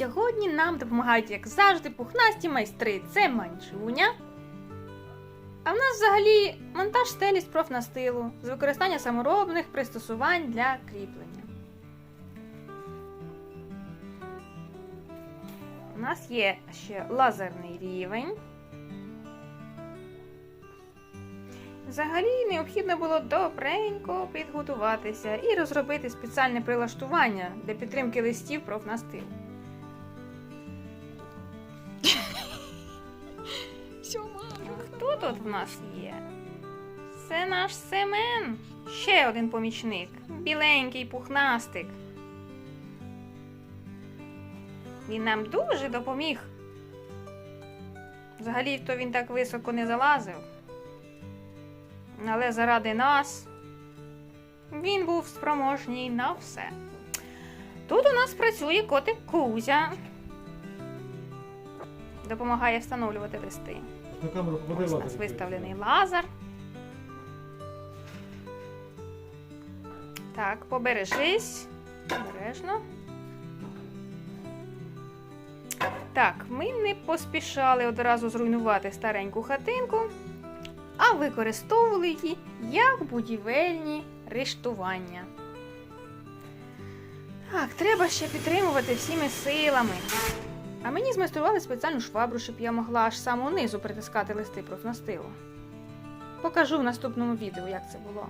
сьогодні нам допомагають, як завжди, пухнасті майстри. Це манчуня. А в нас взагалі монтаж стелі з профнастилу з використання саморобних пристосувань для кріплення. У нас є ще лазерний рівень. Взагалі необхідно було добренько підготуватися і розробити спеціальне прилаштування для підтримки листів профнастилу. Хто тут в нас є? Це наш Семен. Ще один помічник. Біленький пухнастик. Він нам дуже допоміг. Взагалі-то він так високо не залазив. Але заради нас він був спроможній на все. Тут у нас працює котик Кузя. Допомагає встановлювати листи. На камеру попади Ось у нас виставлений лазер. Так, побережись. Обережно. Так, ми не поспішали одразу зруйнувати стареньку хатинку, а використовували її як будівельні рештування. Так, треба ще підтримувати всіми силами. А мені змайстрували спеціальну швабру, щоб я могла аж самого низу притискати листи профнастилу. Покажу в наступному відео, як це було.